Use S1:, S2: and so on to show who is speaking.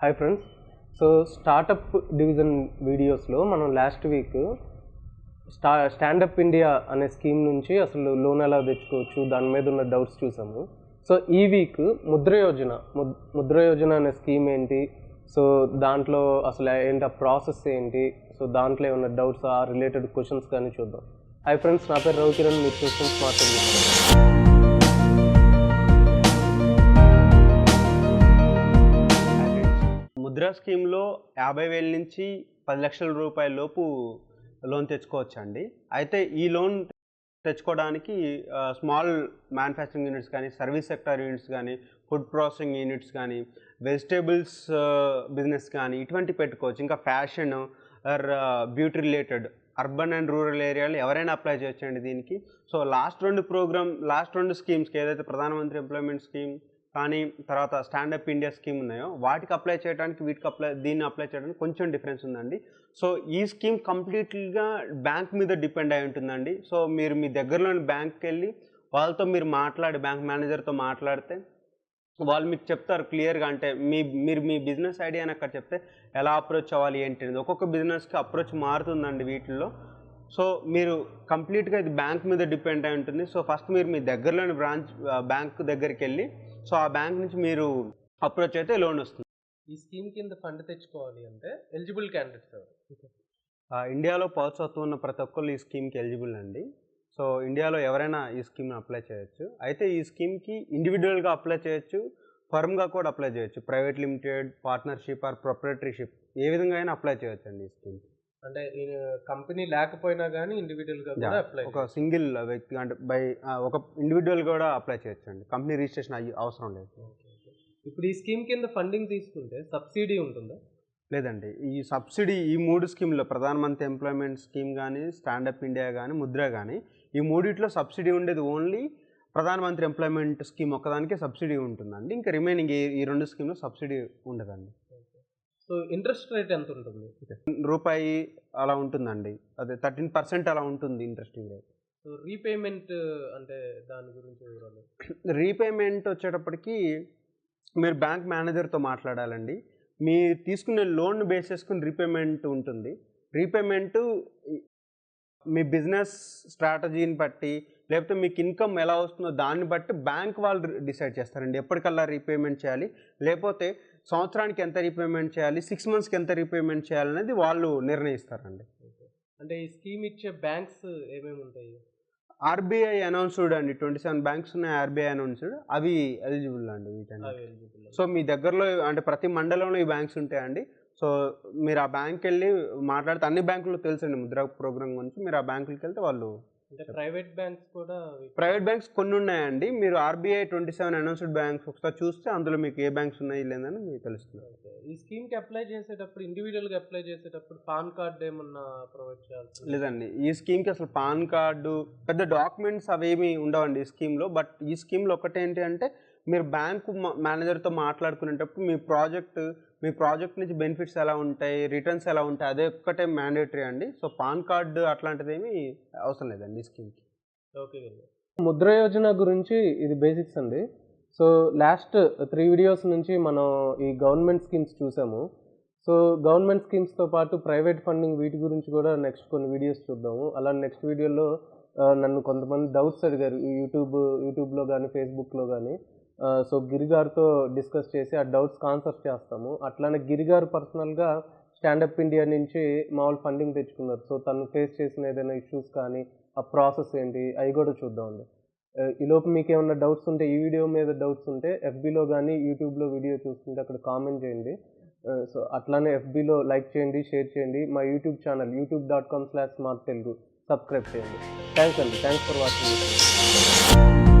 S1: Hi friends so startup division వీడియోస్లో మనం last week స్టా స్టాండప్ ఇండియా అనే స్కీమ్ నుంచి అసలు లోన్ ఎలా తెచ్చుకోవచ్చు దాని మీద ఉన్న డౌట్స్ చూసాము. సో ఈ వీక్ ముద్ర యోజన ముద్ర యోజన అనే స్కీమ్ ఏంటి? సో దాంట్లో అసలు ఏంటి ఆ ప్రాసెస్ ఏంటి? సో దాంట్లో ఏమైనా డౌట్స్ ఆ రిలేటెడ్ క్వశ్చన్స్ కానీ చూద్దాం. హాయ్ ఫ్రెండ్స్ నా పేరు రవి కిరణ్ మీరు చూస్తున్న స్మార్ట్
S2: ముద్రా స్కీమ్లో యాభై వేల నుంచి పది లక్షల రూపాయల లోపు లోన్ తెచ్చుకోవచ్చండి. అయితే ఈ లోన్ తెచ్చుకోవడానికి స్మాల్ మ్యానుఫ్యాక్చరింగ్ యూనిట్స్ కానీ సర్వీస్ సెక్టర్ యూనిట్స్ కానీ ఫుడ్ ప్రాసెసింగ్ యూనిట్స్ కానీ వెజిటేబుల్స్ బిజినెస్ కానీ ఇటువంటి పెట్టుకోవచ్చు. ఇంకా fashion or beauty related urban and rural ఏరియాలో ఎవరైనా అప్లై చేయొచ్చండి దీనికి. సో లాస్ట్ రెండు ప్రోగ్రామ్ లాస్ట్ రెండు స్కీమ్స్కి ఏదైతే ప్రధానమంత్రి ఎంప్లాయ్మెంట్ స్కీమ్ కానీ తర్వాత స్టాండప్ ఇండియా స్కీమ్ ఉన్నాయో వాటికి అప్లై చేయడానికి వీటికి అప్లై దీన్ని అప్లై చేయడానికి కొంచెం డిఫరెన్స్ ఉందండి. సో ఈ స్కీమ్ కంప్లీట్గా బ్యాంక్ మీద డిపెండ్ అయి ఉంటుందండి. సో మీరు మీ దగ్గరలోని బ్యాంక్కి వెళ్ళి వాళ్ళతో మీరు మాట్లాడి బ్యాంక్ మేనేజర్తో మాట్లాడితే వాళ్ళు మీకు చెప్తారు క్లియర్గా. అంటే మీ మీరు మీ బిజినెస్ ఐడియా అని అక్కడ చెప్తే ఎలా అప్రోచ్ అవ్వాలి ఏంటి అనేది ఒక్కొక్క బిజినెస్కి అప్రోచ్ మారుతుందండి వీటిల్లో సో మీరు కంప్లీట్గా ఇది బ్యాంక్ మీద డిపెండ్ అయి ఉంటుంది. సో ఫస్ట్ మీరు మీ దగ్గరలోని బ్రాంచ్ బ్యాంక్ దగ్గరికి వెళ్ళి సో ఆ బ్యాంక్ నుంచి మీరు అప్రోచ్ అయితే లోన్ వస్తుంది.
S1: ఈ స్కీమ్ కింద ఫండ్ తెచ్చుకోవాలి అంటే ఎలిజిబుల్ క్యాండిడేట్స్ ఎవరు?
S2: ఇండియాలో పౌరసత్వం ఉన్న ప్రతి ఒక్కళ్ళు ఈ స్కీమ్కి ఎలిజిబుల్ అండి. సో ఇండియాలో ఎవరైనా ఈ స్కీమ్ని అప్లై చేయొచ్చు. అయితే ఈ స్కీమ్కి ఇండివిజువల్గా అప్లై చేయొచ్చు ఫర్మ్గా కూడా అప్లై చేయొచ్చు. Private limited partnership or proprietorship ఏ విధంగా అయినా అప్లై చేయొచ్చు అండి ఈ స్కీమ్
S1: అంటే కంపెనీ లేకపోయినా కానీ ఇండివిజువల్గా కూడా అప్లై
S2: ఒక సింగిల్ వ్యక్తి అంటే బై ఒక ఇండివిజువల్ కూడా అప్లై చేయొచ్చు అండి కంపెనీ రిజిస్ట్రేషన్ అయ్యి అవసరం లేదు.
S1: ఇప్పుడు ఈ స్కీమ్ కింద ఫండింగ్ తీసుకుంటే సబ్సిడీ ఉంటుందా?
S2: లేదండి. ఈ సబ్సిడీ ఈ మూడు స్కీమ్లో ప్రధానమంత్రి ఎంప్లాయ్మెంట్ స్కీమ్ కానీ స్టాండప్ ఇండియా కానీ ముద్ర కానీ ఈ మూడిట్లో సబ్సిడీ ఉండేది ఓన్లీ ప్రధానమంత్రి ఎంప్లాయ్మెంట్ స్కీమ్ ఒక్కదానికే సబ్సిడీ ఉంటుందండి. ఇంకా రిమైనింగ్ ఈ ఈ రెండు స్కీమ్లో సబ్సిడీ ఉండదండి.
S1: సో ఇంట్రెస్ట్ రేట్ ఎంత ఉంటుంది
S2: రూపాయి అలా ఉంటుందండి. అదే థర్టీన్ పర్సెంట్ అలా ఉంటుంది ఇంట్రెస్టింగ్ రేట్.
S1: సో రీపేమెంట్ అంటే దాని గురించి వివరాలు?
S2: రీపేమెంట్ వచ్చేటప్పటికి మీరు బ్యాంక్ మేనేజర్తో మాట్లాడాలండి. మీ తీసుకునే లోన్ బేస్ చేసుకుని రీపేమెంట్ ఉంటుంది. రీపేమెంట్ మీ బిజినెస్ స్ట్రాటజీని బట్టి లేకపోతే మీకు ఇన్కమ్ ఎలా వస్తుందో దాన్ని బట్టి బ్యాంక్ వాళ్ళు డిసైడ్ చేస్తారండి. ఎప్పటికల్లా రీపేమెంట్ చేయాలి. లేకపోతే సంవత్సరానికి ఎంత రీపేమెంట్ చేయాలి? సిక్స్ మంత్స్కి ఎంత రీపేమెంట్ చేయాలనేది వాళ్ళు నిర్ణయిస్తారండి.
S1: అంటే ఈ స్కీమ్ ఇచ్చే బ్యాంక్స్ ఏమేమి ఉంటాయి?
S2: ఆర్బీఐ అనౌన్స్డ్ అండి. ట్వంటీ సెవెన్ బ్యాంక్స్ ఉన్నాయి. RBI announced. అవి ఎలిజిబుల్ అండి వీటన్ని. సో మీ దగ్గరలో అంటే ప్రతి మండలంలో ఈ బ్యాంక్స్ ఉంటాయండి. సో మీరు ఆ బ్యాంక్ వెళ్ళి మాట్లాడితే అన్ని బ్యాంకులు తెలుసండి ముద్రా ప్రోగ్రామ్ గురించి. మీరు ఆ బ్యాంకులకి వెళ్తే వాళ్ళు
S1: ప్రైవేట్ బ్యాంక్స్ కూడా
S2: ప్రైవేట్ బ్యాంక్స్ కొన్ని ఉన్నాయండి. మీరు RBI twenty seven announced banks ఒకసారి చూస్తే అందులో మీకు ఏ బ్యాంక్స్ ఉన్నాయి లేదని మీకు తెలుస్తుంది.
S1: ఈ స్కీమ్కి అప్లై చేసేటప్పుడు ఇండివిజువల్గా అప్లై చేసేటప్పుడు పాన్ కార్డ్ ఏమన్నా ప్రొవైడ్ చేయాల్సి
S2: లేదండి. ఈ స్కీమ్కి అసలు పాన్ కార్డు పెద్ద డాక్యుమెంట్స్ అవేమి ఉండవండి ఈ స్కీమ్లో బట్ ఈ స్కీమ్లో ఒకటేంటి అంటే మీరు బ్యాంకు మేనేజర్తో మాట్లాడుకునేటప్పుడు మీ ప్రాజెక్ట్ మీ ప్రాజెక్ట్ నుంచి బెనిఫిట్స్ ఎలా ఉంటాయి రిటర్న్స్ ఎలా ఉంటాయి అదే ఒక్కటే మ్యాండేటరీ అండి. సో పాన్ కార్డు అట్లాంటిది ఏమీ అవసరం లేదండి ఈ స్కీమ్కి
S1: ఓకే ముద్ర యోజన గురించి ఇది బేసిక్స్ అండి. సో లాస్ట్ త్రీ వీడియోస్ నుంచి మనం ఈ గవర్నమెంట్ స్కీమ్స్ చూసాము. సో గవర్నమెంట్ స్కీమ్స్తో పాటు ప్రైవేట్ ఫండింగ్ వీటి గురించి కూడా నెక్స్ట్ కొన్ని వీడియోస్ చూద్దాము. అలా నెక్స్ట్ వీడియోలో నన్ను కొంతమంది డౌట్స్ అడిగారు. ఈ యూట్యూబ్ యూట్యూబ్లో కానీ ఫేస్బుక్లో కానీ సో గిరిగారితో డిస్కస్ చేసి ఆ డౌట్స్కి కాన్సర్ట్ చేస్తాము. అట్లానే గిరిగారు పర్సనల్గా స్టాండప్ ఇండియా నుంచి మామూలు ఫండింగ్ తెచ్చుకున్నారు. సో తను ఫేస్ చేసిన ఏదైనా ఇష్యూస్ కానీ ఆ ప్రాసెస్ ఏంటి అవి కూడా చూద్దామండి. ఆ, ఈలోపు మీకు ఏమైనా డౌట్స్ ఉంటే ఈ వీడియో మీద డౌట్స్ ఉంటే ఎఫ్బీలో కానీ యూట్యూబ్లో వీడియో చూస్తుంటే అక్కడ కామెంట్ చేయండి. సో అట్లానే ఎఫ్బీలో లైక్ చేయండి షేర్ చేయండి. మా YouTube channel YouTube dot com slash smart Telugu subscribe చేయండి. థ్యాంక్స్ అండి. Thanks for watching.